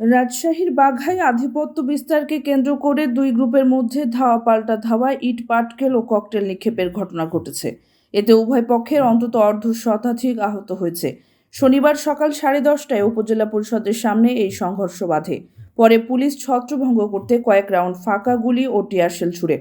রাজশাহীর বাঘায় আধিপত্য বিস্তারকে কেন্দ্র করে দুই গ্রুপের মধ্যে ধাওয়া পাল্টা ধাওয়ায় ইট, পাটকেল ও ককটেল নিক্ষেপের ঘটনা ঘটেছে। এতে উভয় পক্ষের অন্তত অর্ধ শতাধিক আহত হয়েছে। শনিবার সকাল সাড়ে দশটায় উপজেলা পরিষদের সামনে এই সংঘর্ষ বাধে। পরে পুলিশ ছত্রভঙ্গ করতে কয়েক রাউন্ড ফাঁকা গুলি ও টিয়ারশেল ছুড়ে।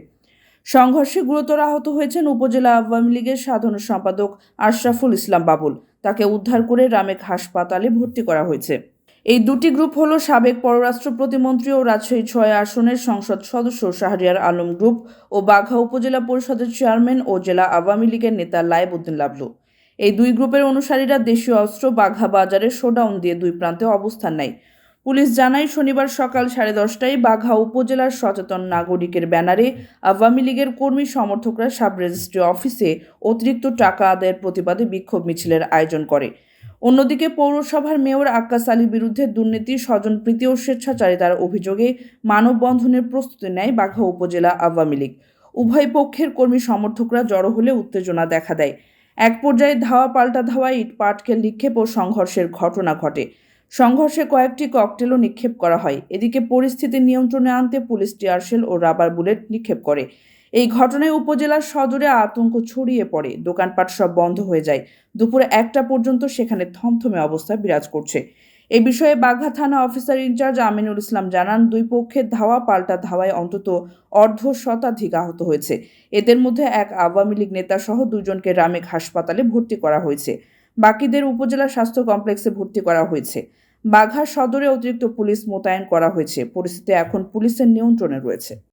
সংঘর্ষে গুরুতর আহত হয়েছেন উপজেলা আওয়ামী লীগের সাধারণ সম্পাদক আশরাফুল ইসলাম বাবুল। তাকে উদ্ধার করে রামেক হাসপাতালে ভর্তি করা হয়েছে। এই দুটি গ্রুপ হলো সাবেক পররাষ্ট্র প্রতিমন্ত্রী ও রাজশাহী ছয় আসনের সংসদ সদস্য শাহরিয়ার আলম গ্রুপ ও বাঘা উপজেলা পরিষদের চেয়ারম্যান ও জেলা আওয়ামী লীগের নেতা লাইবউদ্দিন লাবলু। এই দুই গ্রুপের অনুসারীরা দেশীয় অস্ত্র, বাঘা বাজারে শোডাউন দিয়ে দুই প্রান্তে অবস্থান নেয়। পুলিশ জানায়, শনিবার সকাল সাড়ে দশটায় বাঘা উপজেলার সচেতন নাগরিকের ব্যানারে আওয়ামী লীগের কর্মী সমর্থকরা সাব রেজিস্ট্রি অফিসে অতিরিক্ত টাকা আদায়ের প্রতিবাদে বিক্ষোভ মিছিলের আয়োজন করে। অন্যদিকে পৌরসভার মেয়র আক্কাস আলীর বিরুদ্ধে দুর্নীতি, স্বজনপ্রীতি ও স্বেচ্ছাচারিতার অভিযোগে মানববন্ধনের প্রস্তুতি নেয় বাঘা উপজেলা আওয়ামী লীগ। উভয় পক্ষের কর্মী সমর্থকরা জড়ো হলে উত্তেজনা দেখা দেয়। এক পর্যায়ে ধাওয়া, পাল্টা ধাওয়া, ইট, পাটকেল নিক্ষেপ ও সংঘর্ষের ঘটনা ঘটে। সংঘর্ষে কয়েকটি ককটেলও নিক্ষেপ করা হয়। এদিকে পরিস্থিতি নিয়ন্ত্রণে আনতে পুলিশ টিয়ারশেল ও রাবার বুলেট নিক্ষেপ করে। এই ঘটনায় উপজেলার সদরে আতঙ্ক ছড়িয়ে পড়ে। দোকানপাট সব বন্ধ হয়ে যায়। দুপুরে একটা পর্যন্ত সেখানে থমথমে অবস্থা বিরাজ করছে। এ বিষয়ে বাঘা থানা অফিসার ইনচার্জ আমিনুল ইসলাম জানান, দুই পক্ষের ধাওয়া পাল্টা ধাওয়ায় অন্তত অর্ধ শতাধিক আহত হয়েছে। এদের মধ্যে এক আওয়ামী লীগ নেতা সহ দুজনকে রামেক হাসপাতালে ভর্তি করা হয়েছে। বাকিদের উপজেলা স্বাস্থ্য কমপ্লেক্সে ভর্তি করা হয়েছে। বাঘা সদরে অতিরিক্ত পুলিশ মোতায়েন করা হয়েছে। পরিস্থিতি এখন পুলিশের নিয়ন্ত্রণে রয়েছে।